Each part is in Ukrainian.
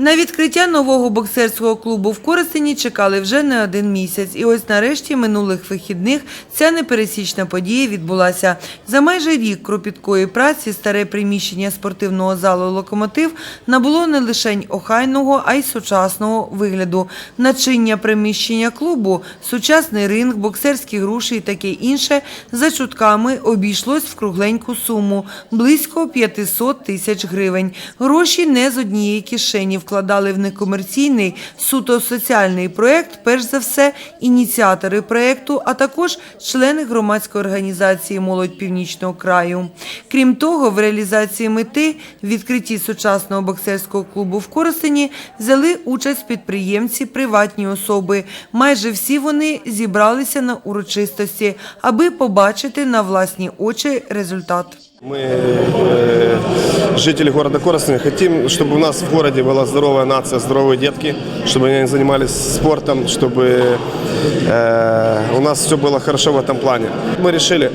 На відкриття нового боксерського клубу в Коростені чекали вже не один місяць. І ось нарешті минулих вихідних ця непересічна подія відбулася. За майже рік кропіткої праці старе приміщення спортивного залу «Локомотив» набуло не лише охайного, а й сучасного вигляду. Начиння приміщення клубу, сучасний ринг, боксерські груші і таке інше за чутками обійшлось в кругленьку суму – близько 500 тисяч гривень. Гроші не з однієї кишені вкладали в некомерційний, суто соціальний проєкт, перш за все, ініціатори проєкту, а також члени громадської організації «Молодь Північного краю». Крім того, в реалізації мети відкритті сучасного боксерського клубу в Коростені взяли участь підприємці, приватні особи. Майже всі вони зібралися на урочистості, аби побачити на власні очі результат. Мы, э, жители города Коростень, хотим, чтобы у нас в городе была здоровая нация, здоровые детки, чтобы они занимались спортом, чтобы э, у нас все было хорошо в этом плане. Мы решили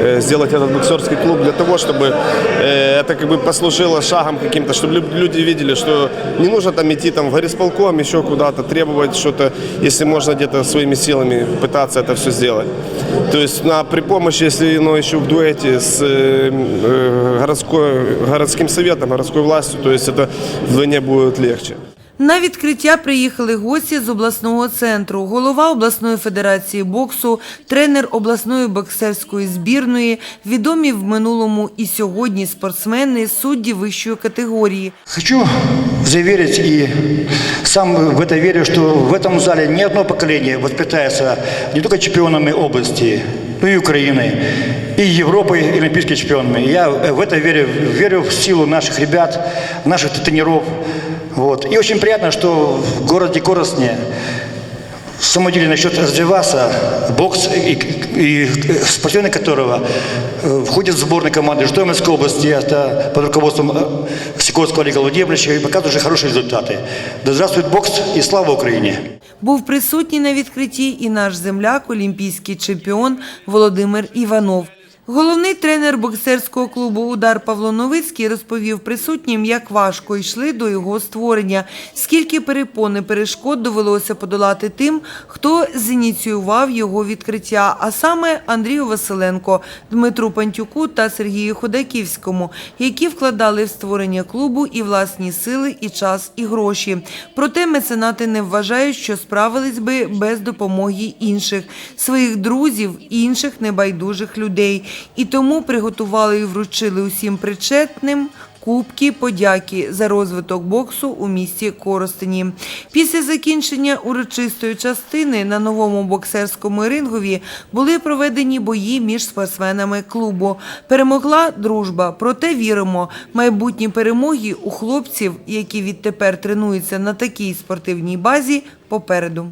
э, сделать этот боксерский клуб для того, чтобы э, это как бы послужило шагом каким-то, чтобы лю- люди видели, что не нужно там идти там в горисполком, еще куда-то, требовать что-то, если можно где-то своими силами пытаться это все сделать. То есть на, при помощи, если ну, еще в дуэте с э, э, городской, городским советом, городской властью, то есть это вдвойне будет легче. На відкриття приїхали гості з обласного центру, голова обласної федерації боксу, тренер обласної боксерської збірної, відомі в минулому і сьогодні спортсмени, судді вищої категорії. Хочу заверить и сам в это верю, что в этом зале ни одно поколение воспитается не только чемпионами области, но и Украины, и Европы, и олимпийскими чемпионами. Я в это верю, верю в силу наших ребят, наших тренеров. Вот. И очень приятно, что в городе Коростне в самом деле начнет развиваться бокс, и, и спортсмены которого э, входят в сборную команды Житомирской области, это под руководством э, Сикорского Олега Владимировича, и показывают уже хорошие результаты. Да здравствует бокс и слава Украине! Був присутній на відкритті і наш земляк, олімпійський чемпіон Володимир Іванов. Головний тренер боксерського клубу Удар Павло Новицький розповів присутнім, як важко йшли до його створення, скільки перепон і перешкод довелося подолати тим, хто зініціював його відкриття, а саме Андрію Василенко, Дмитру Пантюку та Сергію Ходаківському, які вкладали в створення клубу і власні сили, і час, і гроші. Проте меценати не вважають, що справились би без допомоги інших, своїх друзів, інших небайдужих людей. І тому приготували і вручили усім причетним кубки подяки за розвиток боксу у місті Коростені. Після закінчення урочистої частини на новому боксерському рингові були проведені бої між спортсменами клубу. Перемогла дружба. Проте віримо, майбутні перемоги у хлопців, які відтепер тренуються на такій спортивній базі, попереду.